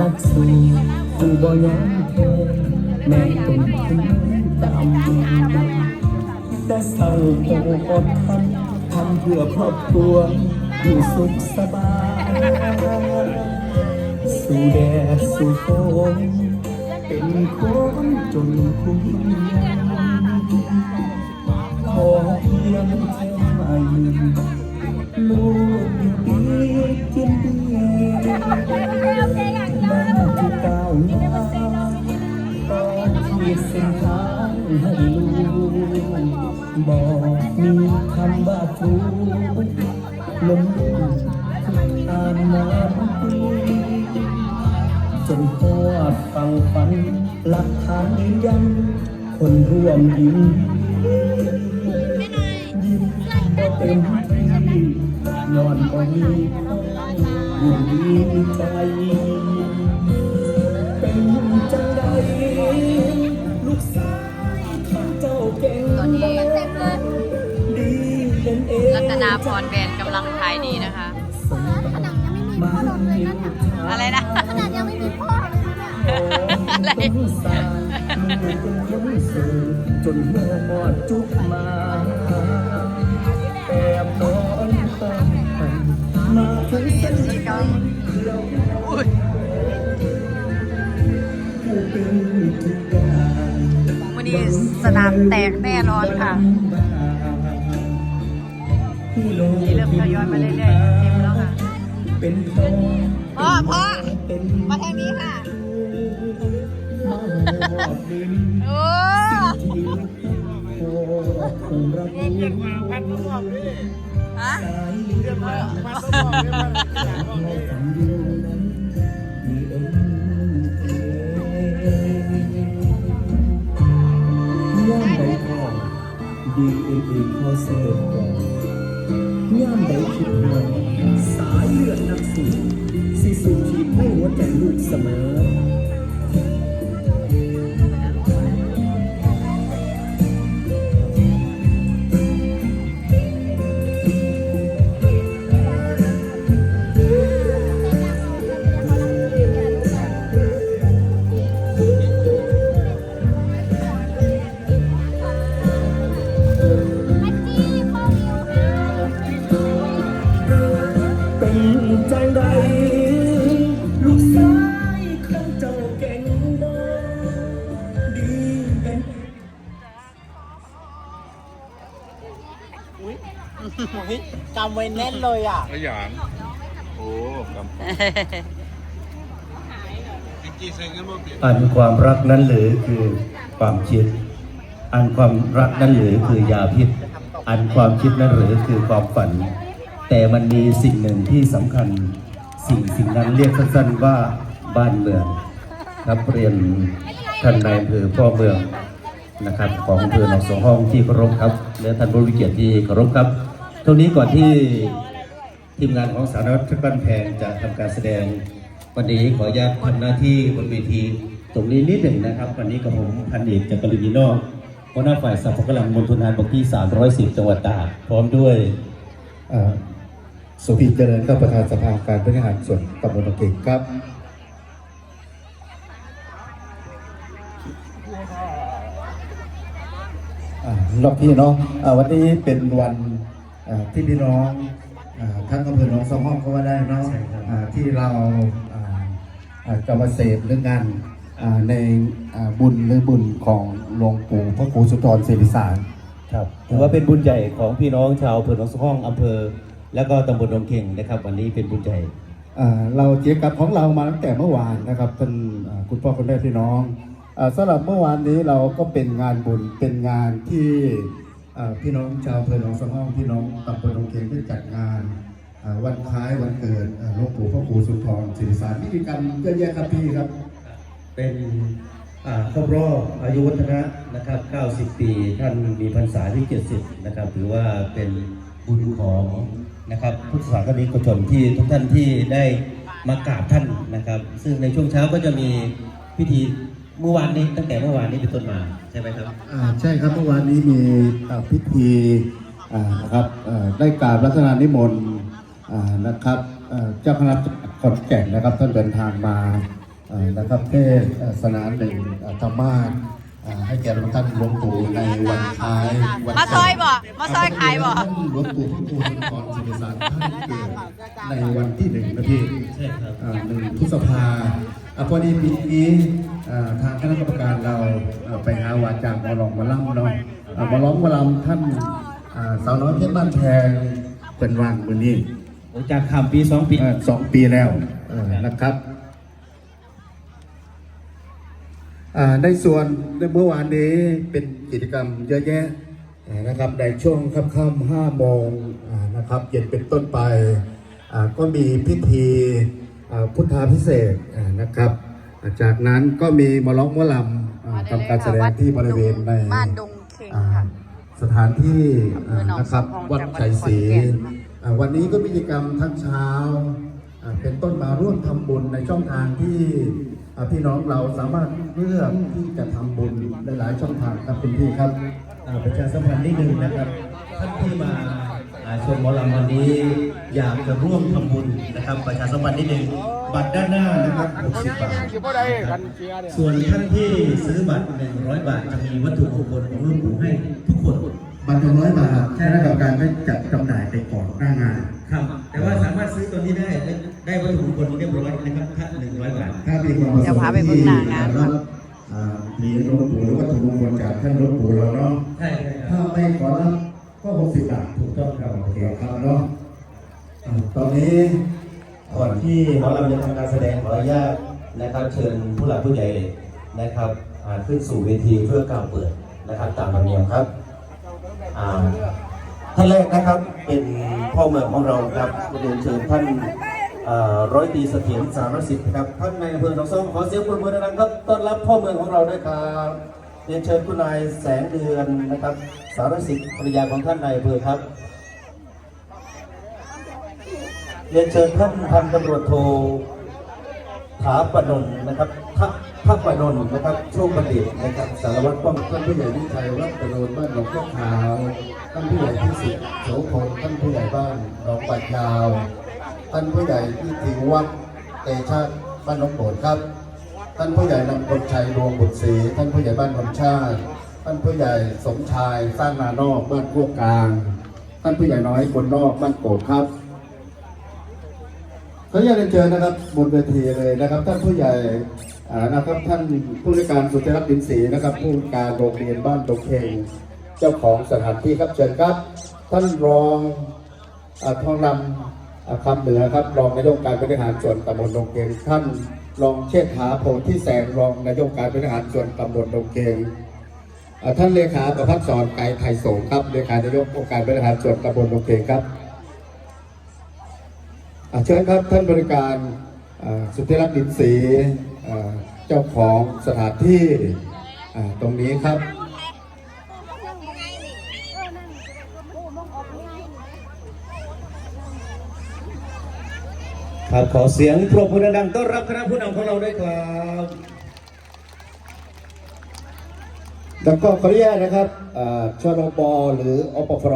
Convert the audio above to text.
นักสู้ผู้บ่ยอมแพ้แม้ต้องถึงต่ำแต่สั่งต้องอดทนทำเพื่อครอบครัวอยู่สุขสบายสู่แดดสู่ฝนเป็นคนจนคุ้มขอเพียงแค่ไม่ลูกดีกินดี เส้นทางให้ลูกบอกมีคำว่าถูกลมทุกอ่านน้ำปีจนทอดฟังฝันหลักฐานยืนยัน คนร่วมยิ้มยิ้มบ่เต็มที่ย้อนบ่มีอยู่ดีใจเป็นจังใด นาพรแบรนด์กำลังขายดีนะคะมาให้ลูกชายอะไรนะ ขนาดยังไม่มีพ่อเลยเนี่ยอะไร จนเมื่อหมอดจุกมาแอบนอนตามมาถึงเส้นชัยเราอุ้ยผู้เป็นทุกอย่าง วันนี้สนามแตกแน่นอนค่ะที่โลก นี่เริ่มทยอยมาเรื่อยๆเต็มแล้วค่ะเป็นพ่อพ่อพ่อมาทางนี้ค่ะอดดินโอ้ที่พ่งรักลูกฮะเลือมาพัดต้องบอกเลยว่าพ่อฝันอยู่นั้นมีเอ็นเอย่ามใดพ่อดีเอ็นเอ็นพอเสด็จก่อน ย่ามใดคิดว่าสายเลือดนักสู้สิสุทีให้หัวใจลูกเสมอ จำไว้แน่นเลยอะ ขยันโอ้กำจริงๆเซ็งกันมาเปลี่ยนอันความรักนั้นหรือคือความคิด อันความรักนั้นหรือคือยาพิษ อันความคิดนั้นหรือคือความฝัน แต่มันมีสิ่งหนึ่งที่สำคัญ สิ่งสิ่งนั้นเรียกสั้นๆว่าบ้านเมืองครับเรียนท่านนายอำเภอพ่อเมืองนะครับ ของอำเภอหนองสองห้องที่เคารพครับ และท่านผู้มีเกียรติที่เคารพครับ เท่านี้ก่อนที่ทีมงานของสารวัตรบ้านแพงจะทำการแสดง วันนี้ขออนุญาตทำหน้าที่บนเวที ตรงนี้นิดหนึ่งนะครับ วันนี้กับผมพันเอกจักรินทร์นอกหัวหน้าฝ่ายสัพพกำลังมณฑลทหารบกที่ 310 จังหวัดตากพร้อมด้วยสุพิเจริญครับประธานสภาการบริหารส่วนตำบลบางเก่งครับรอบพี่เนาะวันนี้เป็นวัน ที่พี่น้องอ่าทั้งอำเภอหนองสองห้องก็ว่าได้เนาะอ่าที่เราอ่าอ่าจะมาเสพเรื่องงานอ่าในอ่าบุญหรือบุญของหลวงปู่พระครูสุนทรเสรีสารครับถือว่าเป็นบุญใหญ่ของพี่น้องชาวอำเภอหนองสองห้องอำเภอ แล้วก็ตำบลดงเข่งนะครับ วันนี้เป็นบุญใหญ่อ่าเราเจียกับของเรามาตั้งแต่เมื่อวานนะครับท่านอ่าคุณพ่อคุณแม่พี่น้องอาสำหรับเมื่อวานนี้เราก็เป็นงานบุญเป็นงานที่อ่า พี่น้องชาวอำเภอหนองสองห้องพี่น้องตำบลหนองเข็งได้จัดงานวันคล้ายวันเกิดหลวงปู่พ่อปู่สุนทรศิริสารพิธีกรรมเยอะแยะครับพี่ครับ เป็นครบรอบอายุวัฒนะนะครับ 90 ปีท่านมีพรรษาที่ 70 นะครับถือว่าเป็นบุญของนะครับพุทธศาสนิกชนที่ทุกท่านที่ได้มากราบท่านนะครับ ซึ่งในช่วงเช้าก็จะมีพิธี เมื่อวานนี้ตั้งแต่เมื่อวานนี้เป็นต้นมาใช่ไหมครับอ่าใช่ครับเมื่อวานนี้มีอ่าพิธีอ่านะครับอ่าได้กราบรัตนานิมนต์อ่านะครับอ่าเจ้าคณะจังหวัดขอนแก่นนะครับท่านเดินทางมาอ่านะครับเทศนาหนึ่งอ่าธรรมาสอ่าให้แก่หลวงท่านหลวงปู่ในวันคล้ายวันมาซอยบ่มาซอยขายบ่ท่านหลวงปู่พุทธูนครศิริสารท่านเกิดในวันที่หนึ่งนะพี่ ใช่ครับ อ่าหนึ่งพฤษภาอ่า พอดีปีนี้อ่าทางคณะกรรมการเราอ่าไปหาวาจาหมอหลองหมาล่ำเนาะอ่าหมาร้องหมาลำท่านอ่าสาวน้อยเพชรบ้านแพงเป็นว่างมือนี้จากคำปีสองปีเอ่อสองปีแล้วเอ่อนะครับอ่าในส่วนในเมื่อวานนี้เป็นกิจกรรมเยอะแยะอ่านะครับในช่วงค่ำๆห้าโมงอ่านะครับเย็นเป็นต้นไปอ่าก็มีพิธีอ่า พุทธาพิเศษกอ่านะครับอ่าจากนั้นก็มีหมาร้องหมอลำอ่าทำการแสดงที่บริเวณในบ้านดงเข็งอ่าค่ะสถานที่อ่าอำเภอหนองนะครับสองวัดจังหวัดชัยศรีขอนแก่นอ่าวันนี้ก็มีกิจกรรมทั้งเช้าอ่าเป็นต้นมาร่วมทำบุญในช่องทางที่อ่าพี่น้องเราสามารถเลือกที่จะทำบุญได้หลายช่องทางครับคุณพี่ครับอ่าประชาสัมพันธ์นิดนึงนะครับท่านที่มา อ่าชมหมอลำวันนี้อยากจะร่วมทำบุญนะครับ ประชาสัมพันธ์นิดนึงบัตรด้านหน้านะครับ 60 บาทนะครับส่วนท่านที่ซื้อบัตร 100 บาทจะมีวัตถุมงคลของหลวงปู่ให้ทุกคนบัตรน้อยบาทคณะกรรมการได้จัดจำหน่ายไปก่อนหน้างานครับ แต่ว่าสามารถซื้อตัวนี้ได้ได้ได้วัตถุมงคลเรียบร้อยนะครับท่าน100 บาท ถ้ามีความประสเดี๋ยวงพาค์ไปเบิ่ที่งหน้างานรับอ่าเหรียญหลวงปู่หรือวัตถุมงคลจากท่านหลวงปู่เราเนาะใช่ครับถ้าไม่ขอรับ ก็หกสิบบาทถูกต้องครับโอเคครับเนาะอ่าตอนนี้ก่อนที่หมอลำจะทำการแสดงขออนุญาตนะครับ เชิญผู้หลักผู้ใหญ่นะครับอ่าขึ้นสู่เวทีเพื่อกล่าวเปิดนะครับ ตามธรรมเนียมครับอ่าท่านแรกนะครับเป็นพ่อเมืองของเราครับเรียนเชิญท่านอ่าร้อยตรีเสถียรสารสิทธิ์ครับท่านในายอำเภอหนองส้มขอเสียงปรบมือดังๆครับต้อนรับพ่อเมืองของเราด้วยครับ เรียนเชิญคุณนายแสงเดือนนะครับ สารสิทธิ์ภรรยาของท่านนายอำเภอครับ เรียนเชิญท่านพันตำรวจโทถาปนนนะครับทัพทัพปนนนะครับโชคบัณฑิตนะครับสารวัตรป้องท่านผู้ใหญ่วิชัยวัดประโดนบ้านหนองข้าวขาวท่านผู้ใหญ่ที่สิทธิ์โสพลท่านผู้ใหญ่บ้านหนองปัดยาว ท่านผู้ใหญ่ที่ถิงวัดเตชะบ้านหนองโบดครับ ท่านผู้ใหญ่นำคนชัยดวงบุตรศรีท่านผู้ใหญ่บ้านนนชาติ ท่านผู้ใหญ่สมชายสร้างนานอกบ้านพวกกลาง ท่านผู้ใหญ่น้อยคนนอกบ้านโกดครับขออนุญาตเรียนเชิญนะครับบนเวทีเลยนะครับ ท่านผู้ใหญ่นะครับท่านผู้ในการสุทธิรัตน์ดินศรีนะครับ ผู้การโรงเรียนบ้านดงเคงเจ้าของสถานที่ครับเชิญครับ ท่านรองอทองนำคำเหนือครับรองนายกการบริหารส่วนตำบลดงเคงท่าน รองเชษฐาโพธิแสงรองนายกการบริหารส่วนตำบลดงเคงท่านเลขาประพัฒสอนไกรไทยสงครับเลขานายกองค์การบริหารส่วนตำบลดงเคงครับเชิญครับท่านบริการสุทธิรัตน์ดินศรีเจ้าของสถานที่ตรงนี้ครับ ครับขอเสียงปรบมือดังๆต้อนรับคณะผู้นำของเราด้วยครับแล้วก็ขออนุญาตนะครับอ่าชลบหรืออปฟร